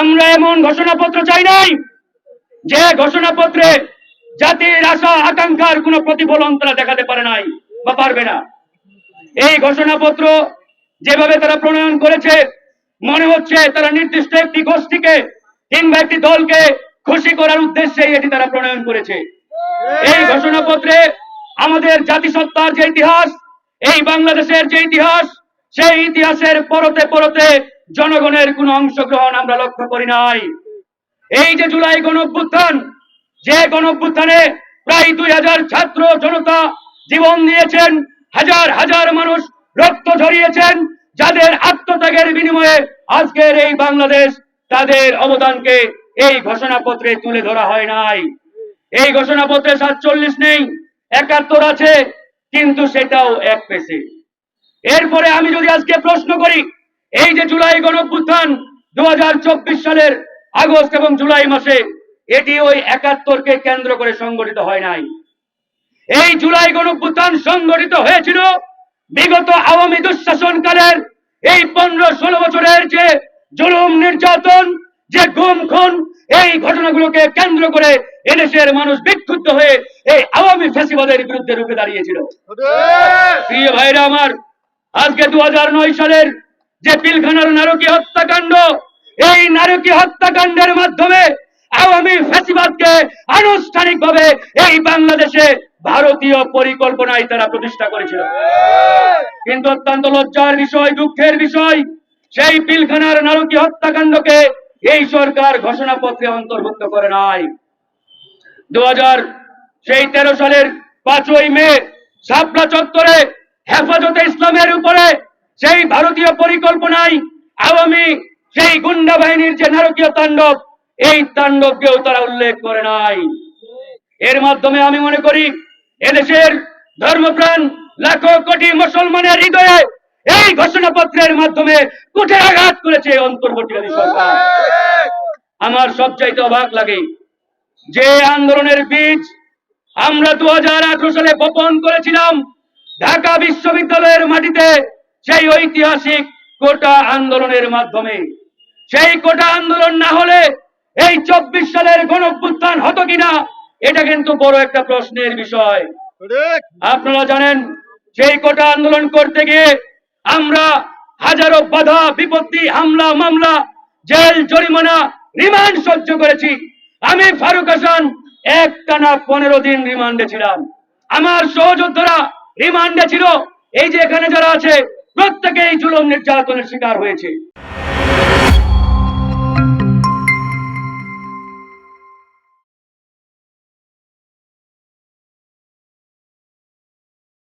আমরা এমন ঘোষণাপত্র চাই নাই যে ঘোষণাপত্রে জাতির আশা, আকাঙ্ক্ষার কোনো প্রতিফলন তারা দেখাতে পারে নাই বা পারবে না। এই ঘোষণাপত্র যেভাবে তারা প্রণয়ন করেছে, মনে হচ্ছে তারা নির্দিষ্ট একটি গোষ্ঠীকে কিংবা একটি দলকে খুশি করার উদ্দেশ্যে এটি তারা প্রণয়ন করেছে। এই ঘোষণাপত্রে আমাদের জাতিসত্তার যে ইতিহাস, এই বাংলাদেশের যে ইতিহাস, সেই ইতিহাসের পরতে পরতে জনগণের কোন অংশগ্রহণ আমরা লক্ষ্য করি নাই। এই যে জুলাই গণ অভ্যুত্থান যে গণ অভ্যুত্থানে প্রায় দুই হাজার ছাত্র জনতা জীবন দিয়েছেন, হাজার হাজার মানুষ রক্ত ঝরিয়েছেন, যাদের আত্মত্যাগের বিনিময়ে আজকের এই বাংলাদেশ তাদের অবদানকে এই ঘোষণাপত্রে তুলে ধরা হয় নাই। এই ঘোষণাপত্রে সাতচল্লিশ নেই, একাত্তর আছে, কিন্তু সেটাও এক পেছে এরপরে আমি যদি আজকে প্রশ্ন করি এই যে জুলাই গণঅভ্যুত্থান দু সালের আগস্ট এবং জুলাই মাসে এটি ওই একাত্তরকে কেন্দ্র করে সংগঠিত হয় নাই। এই জুলাই গণঅভ্যুত্থান সংগঠিত হয়েছিল বিগত আওয়ামী দুঃশাসনকালের এই পনেরো ষোলো বছরের যে জুলুম নির্যাতন যে গুম খুন এই ঘটনাগুলোকে কেন্দ্র করে এদেশের মানুষ বিক্ষুব্ধ হয়ে এই আওয়ামী ফ্যাসিবাদের বিরুদ্ধে রুখে দাঁড়িয়েছিল। প্রিয় ভাইরা আমার আজকে দু হাজার নয় সালের যে পিলখানার নারকীয় হত্যাকাণ্ড, এই নারকীয় হত্যাকাণ্ডের মাধ্যমে আওয়ামী ফ্যাসিবাদকে আনুষ্ঠানিকভাবে এই বাংলাদেশে ভারতীয় পরিকল্পনায় তারা প্রতিষ্ঠা করেছিল। কিন্তু অত্যন্ত লজ্জার বিষয়, দুঃখের বিষয়, সেই পিলখানার নারকীয় হত্যাকাণ্ডকে এই সরকার ঘোষণাপত্রে অন্তর্ভুক্ত করে নাই। দু হাজার সেই তেরো সালের পাঁচই মে, শাপলা চত্বরে হেফাজতে ইসলামের উপরে সেই ভারতীয় পরিকল্পনায় আওয়ামী, সেই গুন্ডা বাহিনীর যে নারকীয় তাণ্ডব, এই তাণ্ডবকেও তারা উল্লেখ করে নাই। এর মাধ্যমে আমি মনে করি, এদেশের ধর্মপ্রাণ লাখো কোটি মুসলমানের হৃদয়ে এই ঘোষণাপত্রের মাধ্যমে কুঠে আঘাত করেছে এই অন্তর্বর্তীকালী সরকার। আমার সবচাইতে অবাক লাগে যে আন্দোলনের বীজ আমরা দু হাজার আঠেরো সালে বপন করেছিলাম ঢাকা বিশ্ববিদ্যালয়ের মাটিতে সেই ঐতিহাসিক কোটা আন্দোলনের মাধ্যমে। সেই কোটা আন্দোলন না হলে এই চব্বিশ সালের গণ অভ্যুত্থান হতো কিনা এটা কিন্তু বড় একটা প্রশ্নের বিষয়। আপনারা জানেন সেই কোটা আন্দোলন করতে গিয়ে আমরা হাজারো বাধা বিপত্তি হামলা মামলা জেল জরিমানা রিমান্ড সহ্য করেছি। আমি ফারুক হাসান এক টানা পনেরো দিন রিমান্ডে ছিলাম। আমার সহযোদ্ধারা রিমান্ডে ছিল। এই যে এখানে যারা আছে প্রত্যেকেই জুলুম নির্যাতনের শিকার হয়েছে।